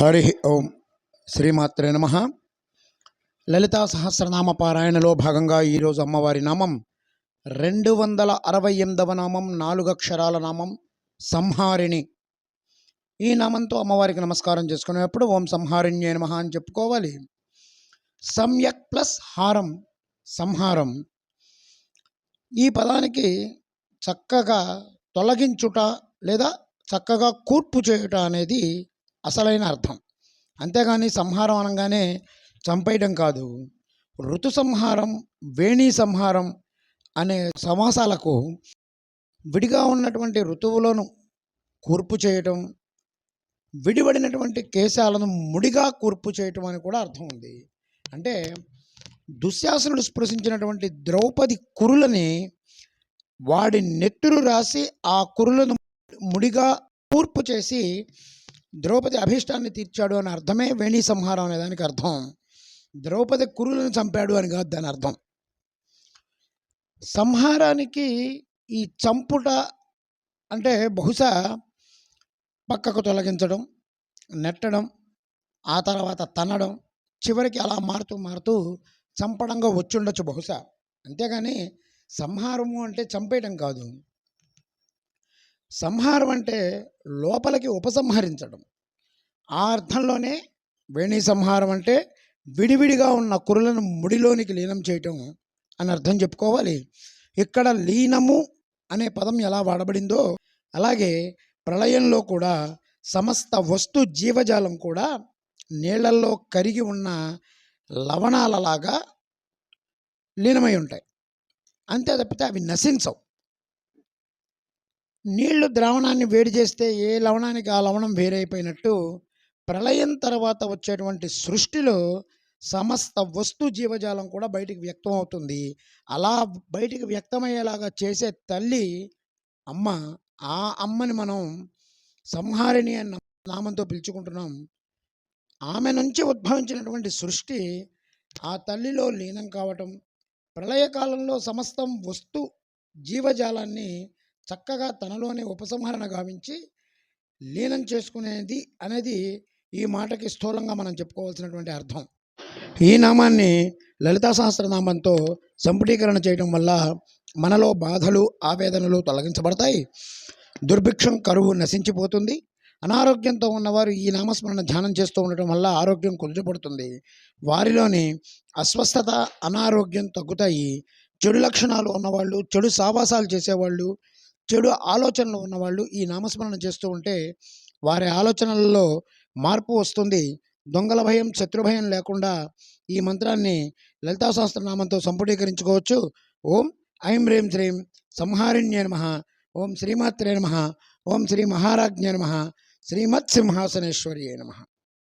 హరి ఓం శ్రీమాత్రే నమ. లలితా సహస్రనామ పారాయణలో భాగంగా ఈరోజు అమ్మవారి నామం రెండు వందల అరవై ఎనిమిదవ నామం నాలుగు అక్షరాల నామం సంహారిణి. ఈ నామంతో అమ్మవారికి నమస్కారం చేసుకునేటప్పుడు ఓం సంహారిణ్యే నమ అని చెప్పుకోవాలి. సమ్యక్ ప్లస్ హారం సంహారం. ఈ పదానికి చక్కగా తొలగించుట లేదా చక్కగా కూర్పు చేయుట అనేది అసలైన అర్థం. అంతేగాని సంహారం అనగానే చంపేయడం కాదు. ఋతు సంహారం వేణి సంహారం అనే సమాసాలకు విడిగా ఉన్నటువంటి ఋతువులను కూర్పు చేయటం విడిపడినటువంటి కేశాలను ముడిగా కూర్పు చేయటం అని కూడా అర్థం ఉంది. అంటే దుశ్శాసనుడు స్పృశించినటువంటి ద్రౌపది కురులని వాడి నెత్తురు రాసి ఆ కురులను ముడిగా కూర్పు చేసి ద్రౌపది అభీష్టాన్ని తీర్చాడు అని అర్థమే వేణి సంహారం అనే దానికి అర్థం. ద్రౌపది కురులను చంపాడు అని కాదు దాని అర్థం. సంహారానికి ఈ చంపుట అంటే బహుశా పక్కకు తొలగించడం నెట్టడం ఆ తర్వాత తన్నడం చివరికి అలా మారుతూ మారుతూ చంపడంగా వచ్చుండొచ్చు బహుశా. అంతేగాని సంహారము అంటే చంపేయడం కాదు. సంహారం అంటే లోపలికి ఉపసంహరించడం. ఆ అర్థంలోనే వేణి సంహారం అంటే విడివిడిగా ఉన్న కురులను ముడిలోనికి లీనం చేయటం అని అర్థం చెప్పుకోవాలి. ఇక్కడ లీనము అనే పదం ఎలా వాడబడిందో అలాగే ప్రళయంలో కూడా సమస్త వస్తు జీవజాలం కూడా నీళ్ళల్లో కరిగి ఉన్న లవణాలలాగా లీనమై ఉంటాయి. అంతే తప్పితే అవి నశించవు. నీళ్ళు ద్రావణాన్ని వేడి చేస్తే ఏ లవణానికి ఆ లవణం వేరైపోయినట్టు ప్రళయం తర్వాత వచ్చేటువంటి సృష్టిలో సమస్త వస్తు జీవజాలం కూడా బయటికి వ్యక్తం అవుతుంది. అలా బయటికి వ్యక్తమయ్యేలాగా చేసే తల్లి అమ్మ ఆ అమ్మని మనం సంహారిణి అన్న నామంతో పిలుచుకుంటున్నాం. ఆమె నుంచి ఉద్భవించినటువంటి సృష్టి ఆ తల్లిలో లీనం కావటం ప్రళయకాలంలో సమస్తం వస్తు జీవజాలాన్ని చక్కగా తనలోనే ఉపసంహరణ గావించి లీనం చేసుకునేది అనేది ఈ మాటకి స్థూలంగా మనం చెప్పుకోవాల్సినటువంటి అర్థం. ఈ నామాన్ని లలితా సహస్రనామంతో సంపుటీకరణ చేయడం వల్ల మనలో బాధలు ఆవేదనలు తొలగించబడతాయి. దుర్భిక్షం కరువు నశించిపోతుంది. అనారోగ్యంతో ఉన్నవారు ఈ నామస్మరణ ధ్యానం చేస్తూ ఉండటం వల్ల ఆరోగ్యం కుదుటపడుతుంది. వారిలోని అస్వస్థత అనారోగ్యం తగ్గుతాయి. చెడు లక్షణాలు ఉన్నవాళ్ళు చెడు సావాసాలు చేసేవాళ్ళు చెడు ఆలోచనలు ఉన్నవాళ్ళు ఈ నామస్మరణ చేస్తూ ఉంటే వారి ఆలోచనలలో మార్పు వస్తుంది. దొంగల భయం శత్రుభయం లేకుండా ఈ మంత్రాన్ని లలితా సహస్రనామంతో సంపుటీకరించుకోవచ్చు. ఓం ఐం రేం శ్రీం సంహారిణ్య నమ. ఓం శ్రీమాత్రే నమ. ఓం శ్రీ మహారాజ్ఞ నమ. శ్రీమత్ సింహాసనేశ్వర్యే నమ.